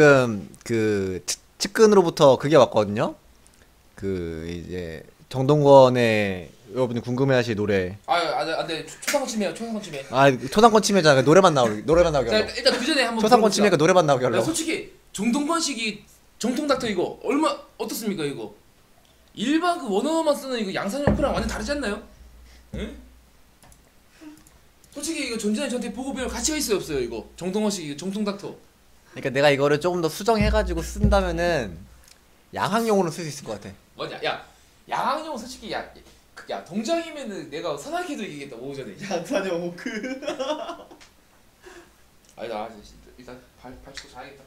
지금 그 측- 측근으로부터 그게 왔거든요. 그 이제 정동건의 여러분이 궁금해하실 노래. 아, 아, 안 돼. 초상권 침해야, 초상권 침해. 아 초상권 침해잖아. 노래만 나오게 노래만 나오게 자, 하려고. 일단, 그 전에 한번 초상권 물어보자. 침해가 노래만 나오게 야, 하려고. 솔직히 정동건 식이 정통 닥터 이거 얼마 어떻습니까 이거? 일반 그 원어만 쓰는 이거 양산형크랑 완전 다르지 않나요? 응? 솔직히 이거 존재는 저한테 보고 배울 가치가 있어요 없어요 이거 정동원 식 이거 정통 닥터 그러니까 내가 이거를 조금 더 수정해가지고 쓴다면은 양학용으로 쓸 수 있을 것 같아. 뭐냐 야 양학용 솔직히 야, 그, 야 동장이면은 내가 선악해도 이기겠다 오전에. 양산형 오크. 아니다 아, 진짜 일단 발 발치고 자야겠다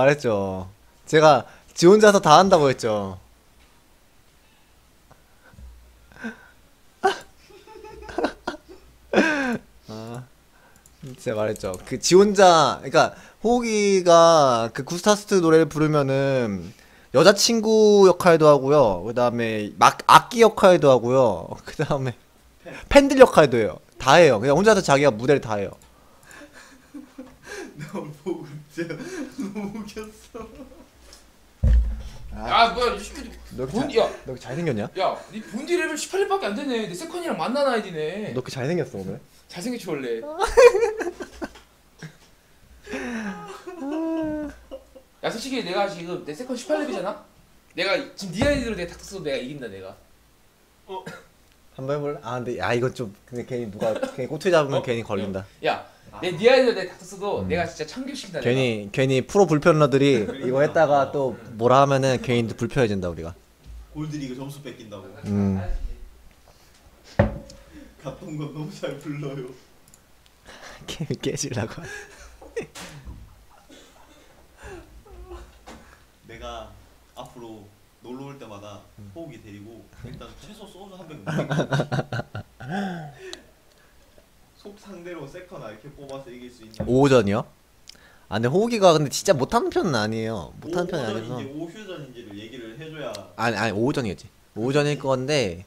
말했죠. 제가 지 혼자서 다 한다고 했죠. 아, 제가 말했죠. 그 지 혼자, 그러니까 호기가 그 구스타스트 노래를 부르면은 여자친구 역할도 하고요. 그 다음에 막 악기 역할도 하고요. 그 다음에 팬들 역할도 해요. 다 해요. 그냥 혼자서 자기가 무대를 다 해요. 너무 진짜 너무 웃겼어 야 뭐야 이 새끼 너 본, 잘, 야, 너 잘생겼냐? 야, 니 본디 레벨 18렙밖에 안 되네. 내 세컨이랑 만난 아이디네. 너 이렇게 잘생겼어 오늘? 잘생겼지 원래. 야 솔직히 내가 지금 내 세컨 18렙이잖아. 내가 지금 네 아이디로 내가 닥터스도 내가 이긴다 내가. 한번 해볼래? 아 근데 야 이건 좀 근데 괜히 누가 괜히 꼬투리 잡으면 어? 괜히 걸린다. 야, 내네 아이디로 내가 닥터스도 내가 진짜 참교시킨다. 내가. 괜히 괜히 프로 불편러들이 이거 했다가 또 뭐라 하면은 괜히 불편해진다 우리가. 골드리그 점수 뺏긴다고 음. 갔던 건 너무 잘 불러요 깨 깨지려고. 내가 앞으로 놀러 올 때마다 음. 호욱이 데리고 일단 최소 소주 한병 속 상대로 세컨 이렇게 뽑아서 이길 수 있는 오전이요? 아 근데 호기가 근데 진짜 못하는 편은 아니에요. 못하는 편이 아니라서. 오전인지 오휴전인지를 얘기를 해줘야 아니 아니 오전이겠지. 오전일 건데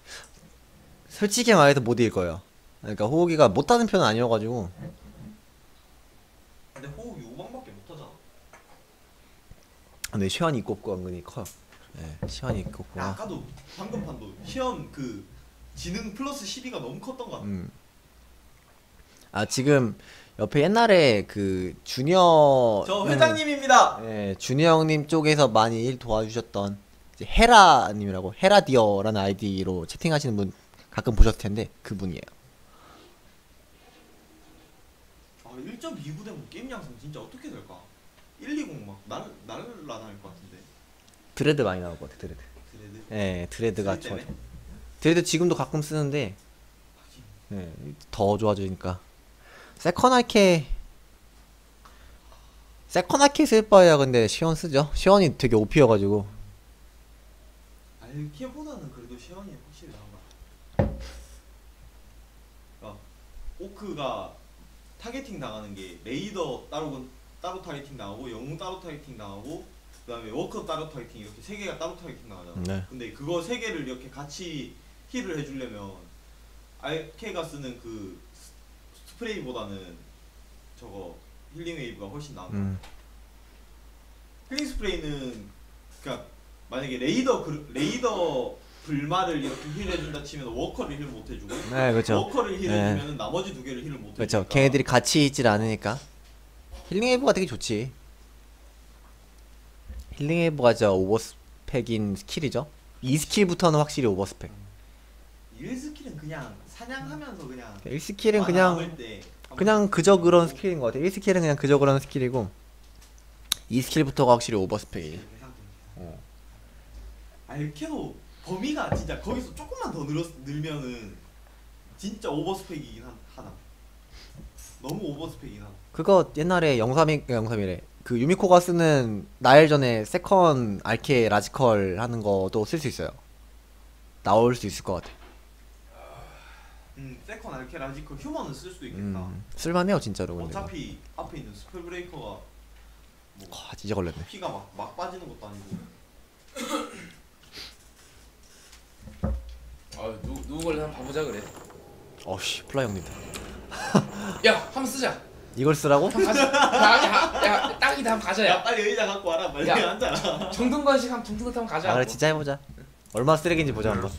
솔직히 말해서 못 이길 거예요. 그러니까 호기가 못하는 편은 아니어가지고 근데 호욱이 우방밖에 못하잖아 근데 시환이 있고 은근히 커요. 예, 시환이 있고 야, 아까도 방금 판도 시험 그 지능 플러스 12가 너무 컸던 것 같아 음. 아 지금 옆에 옛날에 그 주니어 저 회장님입니다 예, 주니어 형님 쪽에서 많이 일 도와주셨던 이제 헤라님이라고 헤라디어라는 아이디로 채팅하시는 분 가끔 보셨을 텐데 그분이에요. 아 1.29 되면 게임 양성 진짜 어떻게 될까? 120막 날, 날라날 것 같은데 드레드 많이 나올 것 같아 드레드. 드레드 예, 드레드가 좋아. 때문에? 드레드 지금도 가끔 쓰는데. 예, 더 좋아지니까. 세컨아케 세컨아케 쓸 바에야 근데 시원 쓰죠. 시원이 되게 오피여가지고 알케보다는 그래도 시원이 확실히 나은 것 같아 그러니까 오크가 타겟팅 당하는 게 레이더 따로 따로 타겟팅 당하고 영웅 따로 타겟팅 당하고 그다음에 워커 따로 타겟팅 이렇게 세 개가 따로 타겟팅 당하잖아 네. 근데 그거 세 개를 이렇게 같이 힐을 해주려면 알케가 쓰는 그 스- 스프레이보다는 저거 힐링 웨이브가 훨씬 같아 음. 힐링 스프레이는 그러니까 만약에 레이더 그, 레이더 불마를 이렇게 힐 해준다 치면 워커를 힐 못 해주고 네, 그렇죠. 워커를 힐 네. 해주면 나머지 두 개를 힐을 못 그렇죠. 해주니까 걔네들이 같이 있질 않으니까 힐링 웨이브가 되게 좋지. 힐링 저 오버스펙인 스킬이죠. 이 스킬부터는 확실히 오버스펙. 1스킬은 그냥 사냥하면서 그냥 1스킬은 만화 그냥 그냥 그저 그런 스킬인 것 같아. 1스킬은 그냥 그저 그런 스킬이고 2스킬부터가 확실히 오버스펙이에요. 어. 알케도 범위가 진짜 거기서 조금만 더 늘었, 늘면은 진짜 오버스펙이긴 한- 하나 너무 오버스펙이긴 하나 그거 옛날에 영삼이 영삼이래. 그 유미코가 쓰는 나일 전에 세컨 알케 라지컬 하는 것도 쓸 수 있어요. 나올 수 있을 것 같아. 음 세컨 알케 라지크 휴먼은 쓸수 있겠다. 음, 쓸만해요 진짜로 근데. 어차피 앞에 있는 스펠 브레이커가 뭐 와 진짜 걸렸네. 피가 막, 막 빠지는 것도 아니고 아 누 누구 걸려 한번 봐보자 그래. 어씨 플라이 형님다. 야 한번 쓰자. 이걸 쓰라고? 한번 가자. 야, 야, 야 딱이다 한번 가자. 야 야. 빨리 의자 갖고 와라 빨리 야. 앉아라 정등관식 한번 정등관 한번 가자. 아 그래 진짜 해보자. 얼마나 쓰레기인지 보자 한번.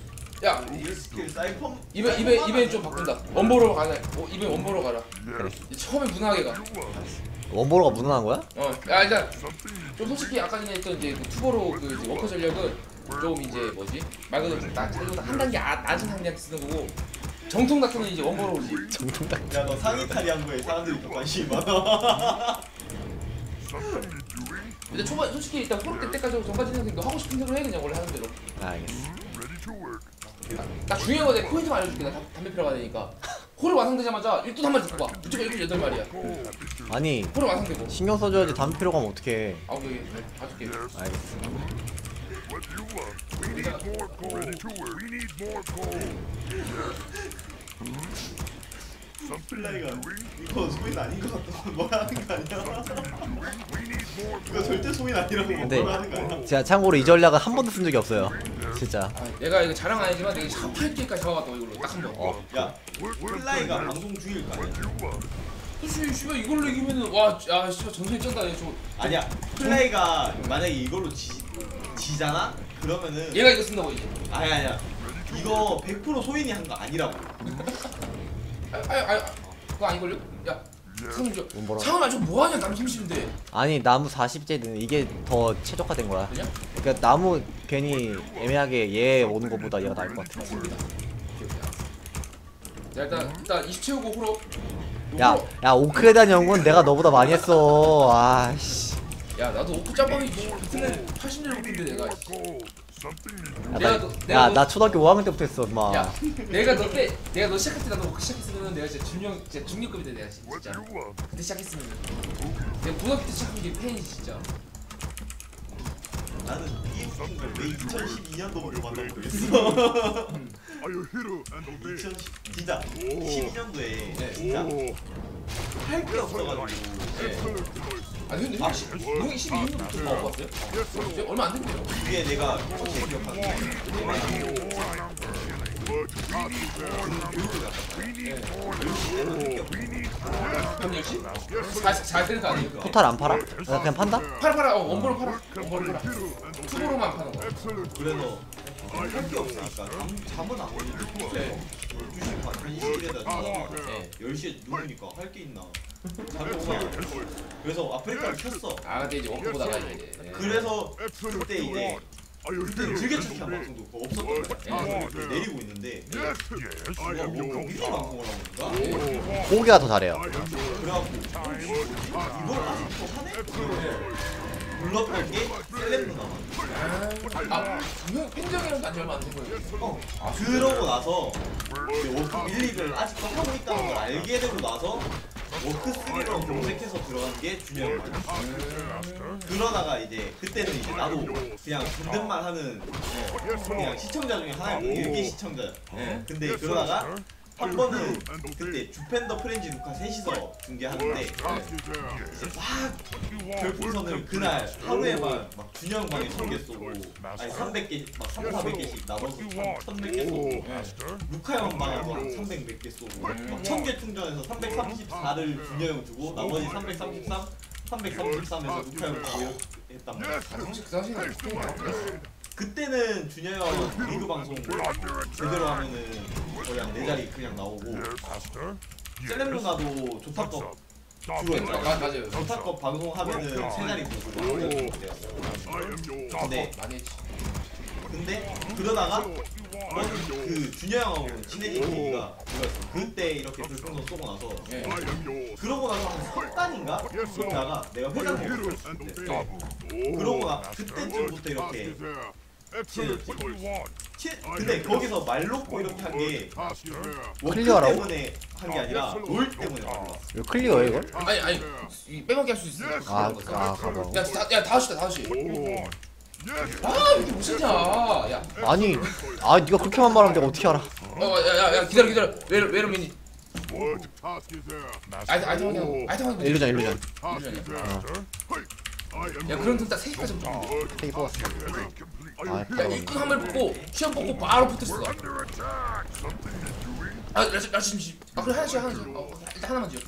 야 이 스킬 사이펀 이번 이번 이번 좀 바꾼다. 원보로 가자. 어, 이번 원보로 가라. 처음에 무난하게 가. 원보로가 무난한 거야? 어, 야 일단 좀 솔직히 아까 전에 했던 이제 그 투보로 그 이제 워커 전력은 좀 이제 뭐지 말 그대로 나 그래도 한 단계 아, 낮은 상대한테 쓰는 거고 정통 닥터는 이제 원보로 오지. 정통당. 야너 상의 탈의한 거에 사람들이 더 관심이 많아 근데 초반 솔직히 일단 호르 때 때까지 전까지는 너 하고 싶은 대로 해 그냥 원래 하는 대로. 아, 알겠어. 나, 나 중요한 거내 포인트만 알려줄게. 나 다- 담배 피러 가야 되니까. 호르 완성되자마자 일도 한 마리 듣고 봐. 무조건 일도 여덟 마리야. 아니 호르 완성되고. 신경 써줘야지 담배 피러 가면 어떡해. 아 오케이 봐줄게. 알겠어. 플라이가 이거 소인 아닌 것 같다고 뭐라는 거 아니야? 이거 절대 소인 아니라고 근데 뭐라는 거 아니야? 제가 참고로 이 전략은 한 번도 쓴 적이 없어요. 진짜. 아, 내가 이거 자랑 아니지만 내가 8개까지 잡아봤다고 이걸로 딱 한 번. 어. 야 플라이가 방송 중일 거 아니야? 솔직히 씨발 이걸로 이기면은 와, 야 씨발 전선이 쩐다. 얘 저. 아니야 플라이가 만약에 이걸로 지, 지잖아? 그러면은 얘가 이거 쓴다고 이제. 아니 아니야 이거 100% 소인이 한 거 아니라고 아, 아, 아, 그거 아니걸요? 야, 뭐 뭐라? 상훈아 저 뭐하냐 남 30인데. 아니 나무 40제는 이게 더 최적화된 거야. 그냥? 그러니까 나무 괜히 애매하게 얘 오는 것보다 얘가 나을 것 같아. 야 일단 일단 20 채우고 호로. 야, 야 오크에 대한 연구는 내가 너보다 많이 했어. 아씨. 야 나도 오크 짬밥이 그때는 80년 오크인데 내가. 야, 내가 나, 너- 야, 내가 너- 나 초등학교 5학년 때부터 했어, 마. 야, 내가 너 때, 내가 너 시작할 때 나도 오크 시작했으면 내가 진짜 중형, 진짜 중립급이 돼 내가 진짜. 그때 시작했으면. 내가 고등학교 때 시작한 게 팬이지 진짜. 나는 이 웃긴 걸왜 2012년도부터 만나고 그랬어 2010 진짜 12년도에 네. 진짜 할 게 없어가지고 아 근데 형, 시- 형이 12년도부터 나와 봤어요? 진짜 얼마 안 됐네요. 그게 내가 솔직히 기억하는 게 그럼 10시? 잘, 잘 되는 거 아니에요? 그거? 포탈 안 팔아? 나 그냥 판다? 팔아 팔아, 어 원본을 팔아. 원본을 팔아. 투보로만 파는 거. 그래서 할게 없으니까 잠, 잠은 안 네. 12시 반 1시에다 자다가 네. 10시에 누우니까 할 게 있나 그래서 아프리카를 켰어 아 근데 이제 워크 보다가 이제. 네. 그래서 그때 이제 그때 즐겨찾기 한 방송도 그거 없었던 거야 이렇게 내리고 있는데 누가 뭐 미리 방송을 있는가 호기가 더 잘해요. 그래갖고 이걸 아직도 하네? 불렀던 게 셀럽 누나 아, 형 팬정이랑 난지 얼마 안된 거예요. 어, 그러고 나서 이제 워크 밀릭을 아직도 하고 있다는 걸 알게 되고 나서 워크 3로 검색해서 들어간 게 준영이 그러다가 이제 그때는 이제 나도 그냥 존댓말 하는 어, 그냥 시청자 중에 하나였고 일개 시청자야 네. 근데 그러다가 한 번은 그때 주펜더 프렌지 루카 셋이서 중계하는데 이제 막 별풍선을 그날 하루에만 막 준영 방에 1000개 쏘고 아니 300개 막 3, 400개씩 나눠서 1100개 쏘고. 루카 형 방에도 한300몇 개 쏘고. 막 1000개 충전해서 334를 준영 형 주고 나머지 333 333에서 루카 형 주고 했단 말이야 그. 그때는 준영이 형 리그 방송 제대로 하면은 거의 한네 자리 그냥 나오고 셀렘 누나도 조타컵 주로 했잖아 아, 맞아요. 조타컵 방송하면은 세 자리 보고 나오는 때였어 근데 많이 했지. 근데 그러다가 너는 그 준영 형하고 친해진 계기가 그때 이렇게 불풍선 쏘고 나서 예. 그러고 나서 한석 달인가 그러다가 내가 회장을 했어 그때 그러고 나 그때쯤부터 이렇게 치, 근데 거기서 말 놓고 이렇게 한 게 클리어라고? 때문에 한 게 아니라 롤 때문에 말 이거 클리어해 이걸? 아니 아니 이 빼먹기 할 수 있어. 아, 아 가봐. 야, 다, 야 다섯 시다 다섯 시. 아 이렇게 못 쓰냐 야 아니 아 네가 그렇게만 말하면 내가 어떻게 알아 어, 야, 야, 야, 기다려, 기다려. 왜, 왜 이러면 What task is there? 아이템, 아이템 확인하고, 아이템 확인. 일루전 일루전. I am 야, 그럼 좀딱 3개까지 좀. 야, 세개 뽑았어 아 입구 한번 뽑고, 시험 뽑고 바로 붙었어. 아, 나, 나 지금, 지- 아, 그래, 하나씩, 하나씩. 어, 일단 하나만 지어.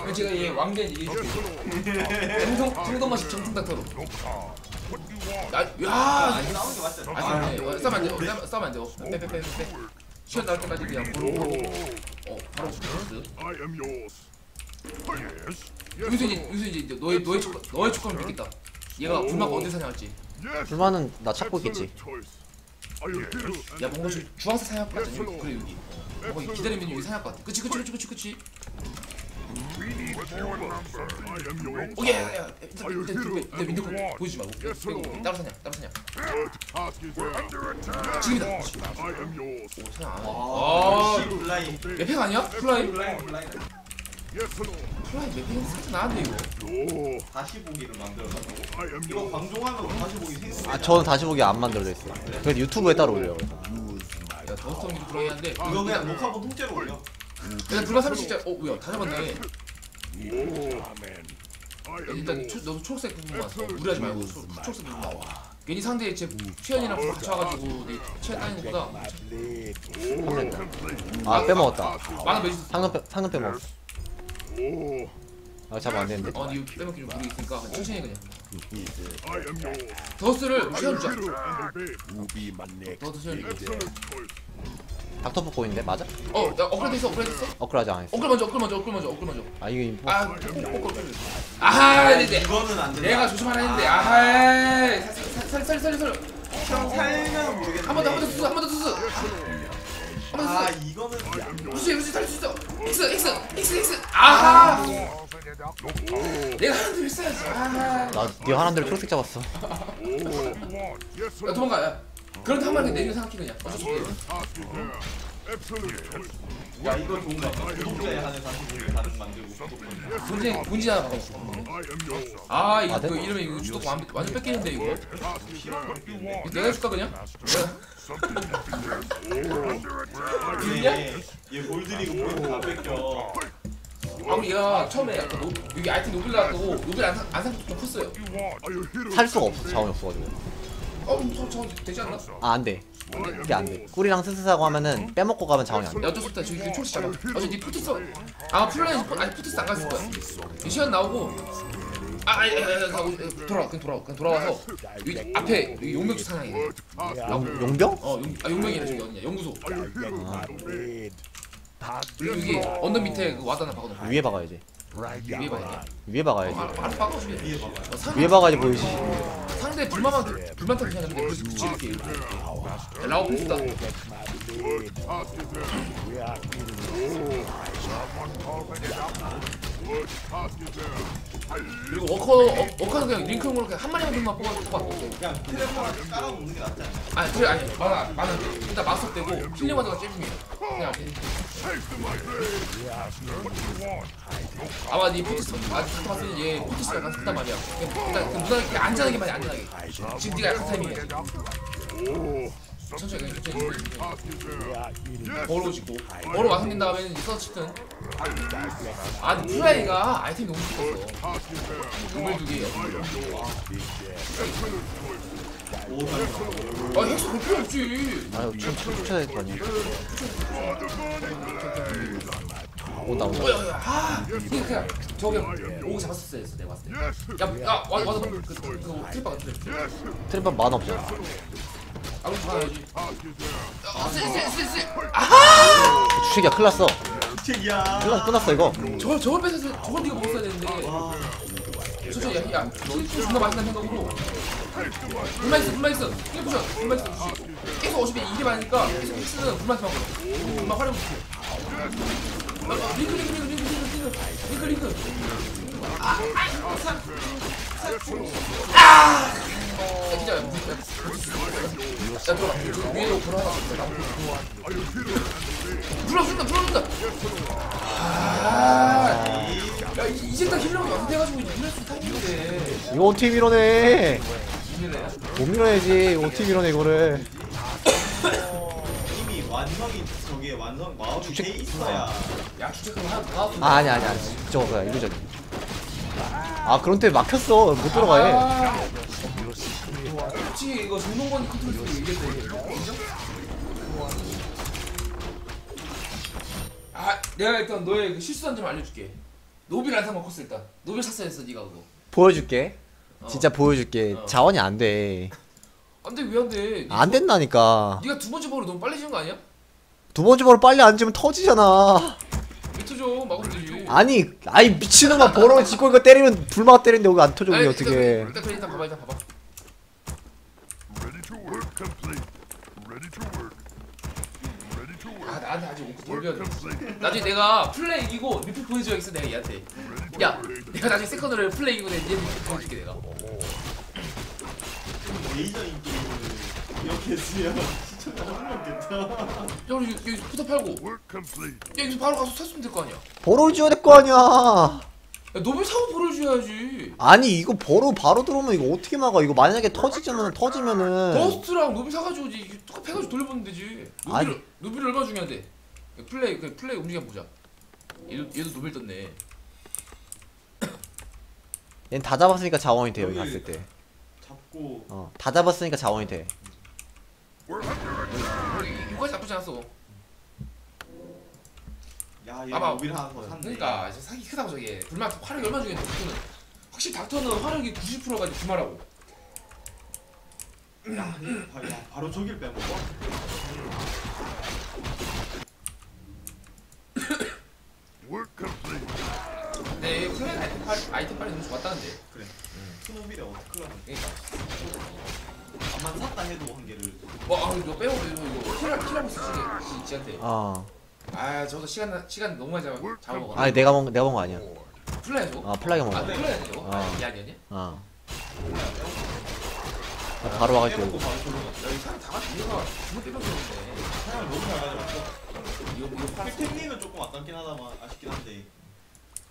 그럼 제가 얘 왕된 얘기해 줄게. 정성, 정성 맛이 정통 닥터로. 야, 야, 아니 싸우는 게 맞지 않아? 아, 네. 어, 싸면 안 돼. 어, 싸면- 안 돼. 어, 빼, 빼, 빼, 빼. 시험 나올 때까지 그냥 바로, 어, 바로 붙었어. I am yours. Yes. 여기서 이제, 여기서 이제 너의, 너의 촉, 너의 촉감을 믿겠다. 얘가 불막 언제 사냥할지. 불만은 나 찾고 있겠지. 야 뭔가 좀 주황색 사냥할 것 같아 여기. 그래 여기 이 기다리면 여기 사냥할 것 같아 그치 그치 그치 그치. 오케이 야야 일단 일단 보여주지 말고 그리고 따로 사냥 따로 사냥. 지금이다. 오 사냥 안해 아, 아 맵팩 아니야? 플라이? 플라이 맵팩이 살짝 나왔네 이거. 다시 보기를 만들어놨다고? am 이거. 방송하면 다시 보기 생각 아 저는 다시 보기 안 만들어져 있어요. 그래서 유튜브에 따로 올려요 야 더스턴기도 플라이 한데. 이거 그냥 녹화본 통째로 올려. 일단 불만 30진짜 어 뭐야 다 잡았네. 일단. 초, 너도 초록색 부분 왔어 무리하지 말고 초, 초록색 부분 나와 괜히 상대 제 최연이랑 불 맞춰가지고 내 최연 따는 것보다. 아 빼먹었다. 만화 매주 상금 빼 상금 빼먹었어 Oh, 아 잡으면 안 되는데 어, 니 빼먹기 좀 모르겠으니까 그냥 천천히 그냥. 더스를 hero and obey. 더스 choice. 닥터 포코인데 맞아? 어, 야, 업그레이드 했어, 업그레이드 했어? 업그레이드 안 했어 업글 먼저, 업글 먼저, 업글 먼저, 업글 먼저. 아 이거 인포 아, 꼭꼭꼭 아하, 네네. 이거는 안 된다 내가 조심하라 했는데, 아하, 살, 살, 살, 살, 살. 형 살면 모르겠는데 한번 더, 한번더 수수, 한번더 수수. 한번아더 수수. 이거는 수수, 수수, 살릴 수 있어. X, X, X, X. 아하. 내가 하는 대로 했어야지. 아하. 나네 하는 대로 초록색 잡았어 야. 도망가. 야. 그런 한 마리 내리면 생각해 그냥. 어쩔 수 없게. Task is there. Excellent choice. 야 이거 좋은 거 같아 구독자에 한해 다시 보기 다른 만들고 본진, 본진 하나 yours. 아, 이거 아, 네? 그 이러면 이거 주도권 완- 완전 뺏기는데? 이거 내가 해줄까 그냥? 얘, 얘 볼드리고 포인트 다 뺏겨 아, 얘가 처음에 약간 노, 여기 아이템 노빌 나왔다고 노빌 안, 사- 안 사는 좀 컸어요. 살 수가 없어 자원이 없어가지고 어, 저, 저 되지 않나? 아 안돼 그게 안돼 꿀이랑 스스 사고 하면은 빼먹고 가면 자원이 안돼 야, 어쩔 수 없다. 저기 그 초록색 잡아. 어제 니 푸티스 아 플라이 아니 푸티스 안 갔을 거야. 이 시간 나오고 아, 아니, 아니, 돌아와, 그냥 돌아와, 그냥 돌아와서 여기 앞에 여기 용병 주차장이. 용, 용병? 어, 용, 아 용병이래 저기 어디냐? 연구소. 여기, 여기 언덕 밑에 그 와다나 박아놓고 위에 박아야지 위에 봐야 돼. 위에 어, 박아야지 알- 알아서 박아주게. 위에 봐봐 어, 상대, 위에 박아야지 보이지 상대 불만만 불만 타기 시작하는데 그래서 굳이 이렇게 이렇게. 야, 라오 필수다. 그리고 워커 어, 워커는 그냥 링크용으로 그냥 한 마리만 정도만 뽑아 뽑아. 그냥 트래퍼랑 깔아놓는 게 낫지 않냐 아니 그래 아니 많아 많은데 일단 마스터 되고 힐링 하다가 찔중이에요 그냥. 아마 니 포티스 아직 봤을 때얘 포티스가 컸단 말이야 그냥 일단 그 무난하게 그냥 안전하게 많이 안전하게 지금 네가 약한 타이밍이야. 천천히 그냥 천천히 버로 완성된 다음에는 이제 서치 튼 아니 플라이가 아이템이 너무 좋았어 노벨 두개 아 헥스 볼 필요 없지. 아 이거 춤 춰야 될거 아니야 온다 온다 뭐야 아 이거 그냥 저기 오고 잡았었어야 했어 내가 봤을 때야야 와 와서 그 그거 트립 트립 트랩은 만화 없잖아 아 그럼 잡아야지 아쎄쎄쎄쎄 주식이야 큰일 났어. 큰일 났어 끝났어 이거. 저 저걸 뺏어서 저걸 네가 먹었어야 되는데. 저저 야야 트립 존나 맛있는 생각으로. 불만 있어 불만 있어. 이게 부셔 불만 있어. 부시 계속 어차피 일이 많으니까 계속 믹스는 불만 좀 하고 불만 활용 못해 링크 링크 링크 링크 링크 링크 링크 아 진짜 야, 야, 들어가. 저 위에도 불어 하나 불어준다, 불어준다. 아, 야, 이- 이제 딱 힐러가 연대가지고 이럴 수 타이밍인데. 이거 어떻게 밀어내 밀어내야 못 밀어내지 어떻게 밀어내 이거를 이미 완성이 저게 완성 마음이 돼 있어야 야 주체크로 하나 더 나왔어 아 아니 아니 아니 저거 그냥 일루전 아 그런 때 막혔어 못 들어가 얘 아, 솔직히 이거 정동건이 컨트롤 쓰고 얘기했대 인정? 아 내가 일단 너의 그 실수한 점 알려줄게. 노빌 안상 먹었어 일단. 노빌 샀어야 했어 니가 그거. 보여줄게. 어. 진짜 보여줄게. 어. 자원이 안 돼. 안돼 왜 안돼? 안 된다니까. 니가 두 번째 버로 너무 빨리 지은 거 아니야? 두 번째 버로 빨리 안 지면 터지잖아. 미쳐줘 막으면 되지. 아니 아이 미친놈아 버럭 짓고 이거 때리면 불막 때리는데 여기 안 터져 아니, 그게 어떻게. 일단, 일단, 일단 봐봐 일단 봐봐 Ready to work complete. Ready to work. Ready to work. 아 나한테 아직 오크 돌려야? 돼. 나중에 내가 플레이 이기고 리플 보여줘야겠어 내가 얘한테. 야 내가 나중에 세컨드를 플레이 이기고 내가 얘 리플 보여줄게 내가. 레이저 인 게임을 이렇게 했으면 시청자 한명 됐다. 야 우리 여기, 여기 포터 팔고. Work complete. 야 여기서 바로 가서 샀으면 될 거 아니야. 버로를 지어야 될거 아니야 야 노벨 사고 보여줘야지. 아니 이거 버로 바로 들어오면 이거 어떻게 막아? 이거 만약에 터지면 터지면은. 버스트랑 노벨 사가지고 이제 똑같이 해가지고 돌려보면 되지. 노벨 노벨 얼마 중요한데? 야, 플레이 그 플레이 움직여 보자. 얘도 얘도 노벨 떴네. 얘는 다 잡았으니까 자원이 돼 여기 갔을 잡고. 때어다 잡았으니까 자원이 돼. 이거까지 나쁘지 않았어 봐봐. 모빌 하나 더 샀네. 그러니까 이제 사기 크다고 저게 불만 화력이 얼마 중요한데 닥터는. 확실히 닥터는 화력이 90%가 주말하고. 야, 얘 바, 야 바로 저길 빼먹어. 근데 얘 플레이 아이템 빨리 아이템 빨리 너무 좋았다는데. 그래. 스모빌에 어떻게 하면 그러니까. 안만 샀다 해도 한 개를. 뭐 아, 이거 빼고 이거. 이거 킬라 킬라고 쓰지 지한테. 어 아 저도 시간 시간 너무 많이 잡아 잡아먹어. 아니 내가 먹 내가 먹은 거 아니야. 플레이 저거? 아 플라이가 아 먹은 플레이 저거? 어. 아, 야 아니야 어. 나 바로 와가지고. 저로 야이 사람 다 같이 이거가 두번 빼먹었네. 사양을 너무 잘 가져갔어 이거 이거 팔 텍닉은 조금 아깝긴 하다만 아쉽긴 한데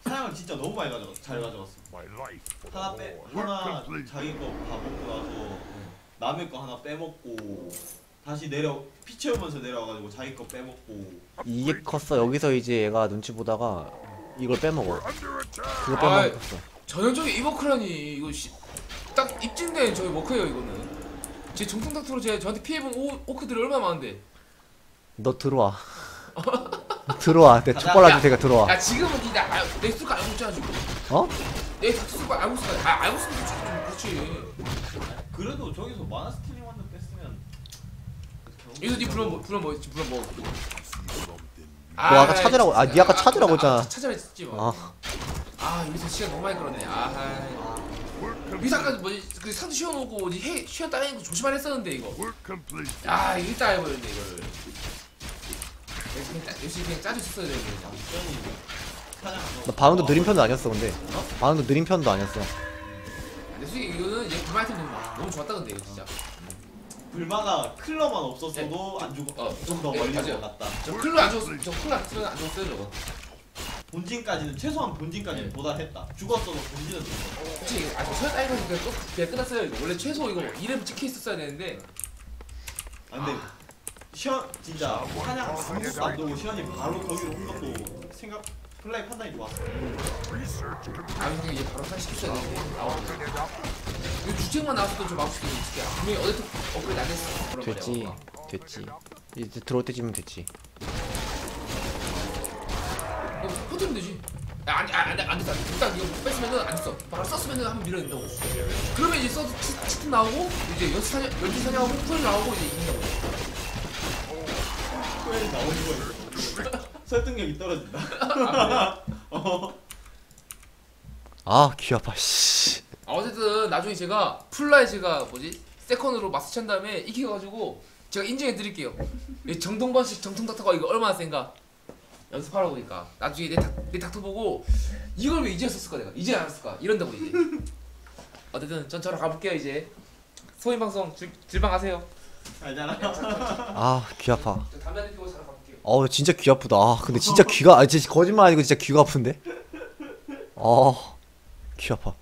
사양을 진짜 너무 많이 가져갔어 잘 가져갔어. 하나 빼 하나. 자기 거 봐먹고 나서 남의 거 하나 빼먹고 다시 내려 피 채우면서 내려와가지고 자기 거 빼먹고. 이게 컸어. 여기서 이제 얘가 눈치 보다가 이걸 빼먹어. 그거 아이. 빼먹었어 전형적인 이버크라니. 이거 시, 딱 입증된 저희 워크예요 이거는. 제 정통 닥터로 제 저한테 피해본 오, 오크들이 얼마나 많은데. 너 들어와. 들어와. 내 촉발 놔줄 테니까 들어와. 야 지금은 니내 알- 내 쓸거 알고 있잖아 지금 어? 내 닥터 쓸거 알고 있어. 아 알고 있으면 좀 그렇지. 그래도 저기서 마나 스틸링 완전 뺐으면 여기서 니뭐 불러 뭐 불러 뭐너 아까 찾으라고- 아, 니 아까 찾으라고 했잖아. 찾아라 했지 뭐. 아 아 여기서 시간 너무 많이 끌었네. 아. 미사까지 뭐그 상대 씌워놓고 어디 해 시간 따는 거 조심하려 했었는데 이거. 아 이거 이따 해버렸네 이거를. 여기서 그냥 짜- 열심히 그냥 짜주 썼어야 되는데 나 반응도 느린 편도 아니었어 근데 반응도 느린 편도 아니었어 근데 솔직히 이거는 얘 불만 아이템 너무, 너무 좋았다 근데 이거 진짜. 불마가 클러만 없었어도 안 죽어 어, 좀더 네, 멀리 맞아요. 갔다 저 클로 안 줬어. 저 클로 안 쓰면 안 줬어요 저거. 본진까지는 최소한 본진까지는 네. 도달했다 죽었어도 본진은 죽었어 솔직히 아저 시간 따이고 그냥 또 그냥 끝났어요 이거. 원래 최소 이거 이름 찍혀 있었어야 되는데. 아, 근데 시원 진짜 사냥 아무것도 안 두고 시원이 바로 거기로 온 것도 생각 플라이 판단이 좋았어. 아 근데 이제 바로 산 시켰어야 되는데. 아, 이거 주택만 나왔어도 좀 막을 수도 있을 거야. 분명히 어디 업그레이드 안. 그런 됐지 말이야. 됐지 이제 들어올 때쯤이면 됐지 어, 퍼뜨리면 되지. 야, 아니, 아니, 안 됐다. 일단 이거 뺐으면은 안 써. 바로 썼으면은 한번 밀어낸다고. 그러면 이제 써도 치- 치킨 나오고, 이제 연습 사냥하고, 풀 나오고, 이제 이긴다고. 왜 나오는 거야 설득력이 떨어진다 어. 아 귀 아파 씨 아, 어쨌든 나중에 제가 제가 뭐지? 세컨으로 마스터 찬 다음에 이겨가지고 제가 인정해 드릴게요. 이 정동반식 정통 닥터가 이거 얼마나 센가 연습하라고 보니까 나중에 내, 닥, 내 닥터 보고 이걸 왜 이제 썼을까 내가 이제 알았을까 이런다고 이제. 어쨌든 전 저랑 가볼게요 이제. 소인 방송 질, 질방하세요. 알잖아 아귀 아파 저 담배 한대 피고 자러 가볼게요. 어 진짜 귀 아프다 아 근데 진짜 귀가 아 진짜 거짓말 아니고 진짜 귀가 아픈데 어귀 아파